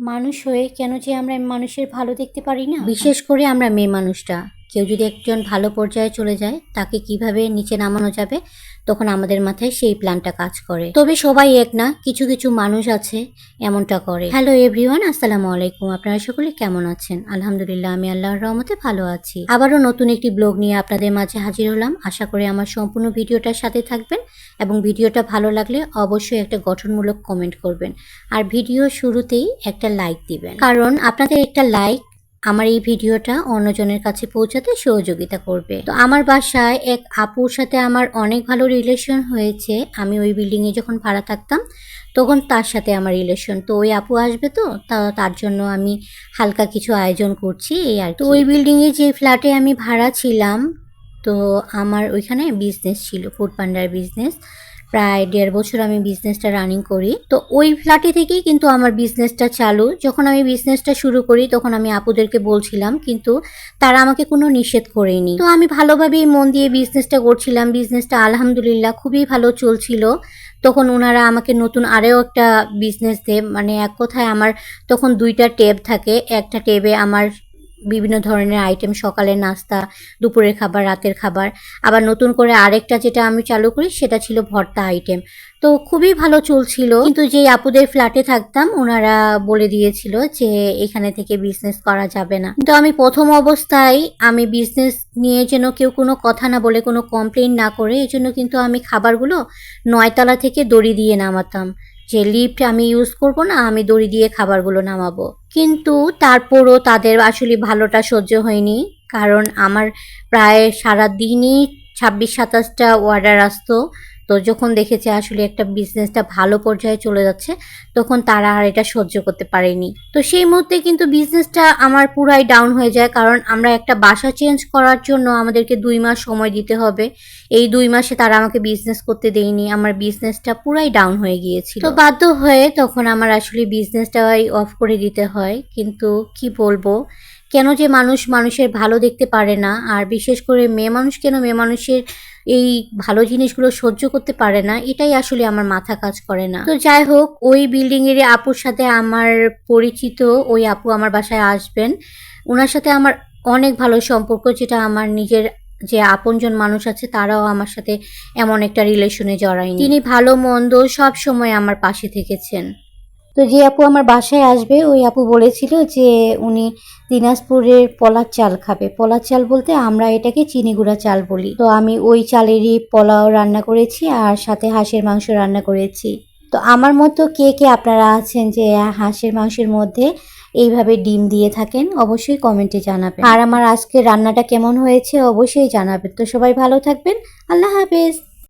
মানুষ হয়ে কেন যে আমরা মানুষের ভালো দেখতে পারি না? বিশেষ করে আমরা মেয়ে মানুষটা। কেউ যদি একজন ভালো পর্যায়ে চলে যায়, তাকে কীভাবে নিচে নামানো যাবে? তখন আমাদের মাথায় সেই প্ল্যানটা কাজ করে। তবে সবাই এক না, কিছু কিছু মানুষ আছে এমনটা করে। হ্যালো এভরিওয়ান, আসসালামু আলাইকুম। আপনারা সকলে কেমন আছেন? আলহামদুলিল্লাহ, আমি আল্লাহর রহমতে ভালো আছি। আবারও নতুন একটি ব্লগ নিয়ে আপনাদের মাঝে হাজির হলাম। আশা করি আমার সম্পূর্ণ ভিডিওটার সাথে থাকবেন এবং ভিডিওটা ভালো লাগলে অবশ্যই একটা গঠনমূলক কমেন্ট করবেন। আর ভিডিও শুরুতেই একটা লাইক দিবেন। কারণ আপনাদের একটা লাইক আমার এই ভিডিওটা অন্যজনের কাছে পৌঁছাতে সহযোগিতা করবে। তো আমার বাসায় এক আপুর সাথে আমার অনেক ভালো রিলেশন হয়েছে। আমি ওই বিল্ডিংয়ে যখন ভাড়া থাকতাম, তখন তার সাথে আমার রিলেশন তো ওই আপু আসবে তো, তা তার জন্য আমি হালকা কিছু আয়োজন করছি, এই আর তো ওই বিল্ডিংয়ে যে ফ্ল্যাটে আমি ভাড়া ছিলাম, তো আমার ওইখানে বিজনেস ছিল ফুড পান্ডার বিজনেস প্রায় দেড় বছর আমি বিজনেসটা রানিং করি। তো ওই ফ্ল্যাটে থেকেই কিন্তু আমার বিজনেসটা চালু। যখন আমি বিজনেসটা শুরু করি, তখন আমি আপুদেরকে বলছিলাম, কিন্তু তারা আমাকে কোনো নিষেধ করেনি। তো আমি ভালোভাবেই মন দিয়ে বিজনেসটা করছিলাম। বিজনেসটা আলহামদুলিল্লাহ খুবই ভালো চলছিল। তখন ওনারা আমাকে নতুন আরও একটা বিজনেস দেয়। মানে এক কথায় আমার তখন দুইটা টেব থাকে। একটা টেবে আমার বিভিন্ন ধরনের আইটেম সকালের নাস্তা, দুপুরের খাবার, রাতের খাবার। আবার নতুন করে আরেকটা যেটা আমি চালু করি, সেটা ছিল ভর্তা আইটেম তো খুবই ভালো চলছিল। কিন্তু যে আপুদের ফ্ল্যাটে থাকতাম, ওনারা বলে দিয়েছিল যে, এখানে থেকে বিজনেস করা যাবে না। কিন্তু আমি প্রথম অবস্থায় আমি বিজনেস নিয়ে যেন কেউ কোনো কথা না বলে, কোনো কমপ্লেন না করে এই জন্য কিন্তু আমি খাবারগুলো নয়তলা থেকে দড়ি দিয়ে নামাতাম। যে লিফট আমি ইউজ করব না, আমি দড়ি দিয়ে খাবারগুলো নামাবো। কিন্তু তারপরও তাদের আসলে ভালোটা সহ্য হয়নি। কারণ আমার প্রায় সারা দিনই ছাব্বিশ সাতাশটা অর্ডার আসতো। তো যখন দেখেছে আসলে একটা বিজনেসটা ভালো পর্যায়ে চলে যাচ্ছে, তখন তারা আর এটা সহ্য করতে পারেনি। তো সেই মুহূর্তে কিন্তু বিজনেসটা আমার পুরাই ডাউন হয়ে যায়, কারণ আমরা একটা বাসা চেঞ্জ করার জন্য আমাদেরকে দুই মাস সময় দিতে হবে। এই দুই মাসে তারা আমাকে বিজনেস করতে দেয়নি, আমার বিজনেসটা পুরাই ডাউন হয়ে গিয়েছিল। তো বাধ্য হয়ে তখন আমার আসলে বিজনেসটাই অফ করে দিতে হয়, কিন্তু কি বলব? কেন যে মানুষ মানুষের ভালো দেখতে পারে না? আর বিশেষ করে মেয়ে মানুষ কেন মেয়ে মানুষের এই ভালো জিনিসগুলো সহ্য করতে পারে না? এটাই আসলে আমার মাথা কাজ করে না। তো যাই হোক, ওই বিল্ডিং এর আপুর সাথে আমার পরিচিত ওই আপু আমার বাসায় আসবেন। ওনার সাথে আমার অনেক ভালো সম্পর্ক, যেটা আমার নিজের যে আপনজন মানুষ আছে, তারাও আমার সাথে এমন একটা রিলেশনে জড়ায়নি। তিনি ভালো, মন্দ সব সময় আমার পাশে থেকেছেন। তো যে আপু আমার বাসায় আসবে, ওই আপু বলেছিল যে উনি দিনাজপুরের পলার চাল খাবে। পলার চাল বলতে আমরা এটাকে চিনি গুঁড়া চাল বলি। তো আমি ওই চালেরই পোলাও রান্না করেছি আর সাথে হাঁসের মাংস রান্না করেছি। তো আমার মতো কে কে আপনারা আছেন যে হাঁসের মাংসের মধ্যে এইভাবে ডিম দিয়ে থাকেন, অবশ্যই কমেন্টে জানাবেন। আর আমার আজকে রান্নাটা কেমন হয়েছে অবশ্যই জানাবেন। তো সবাই ভালো থাকবেন। আল্লাহ হাফেজ।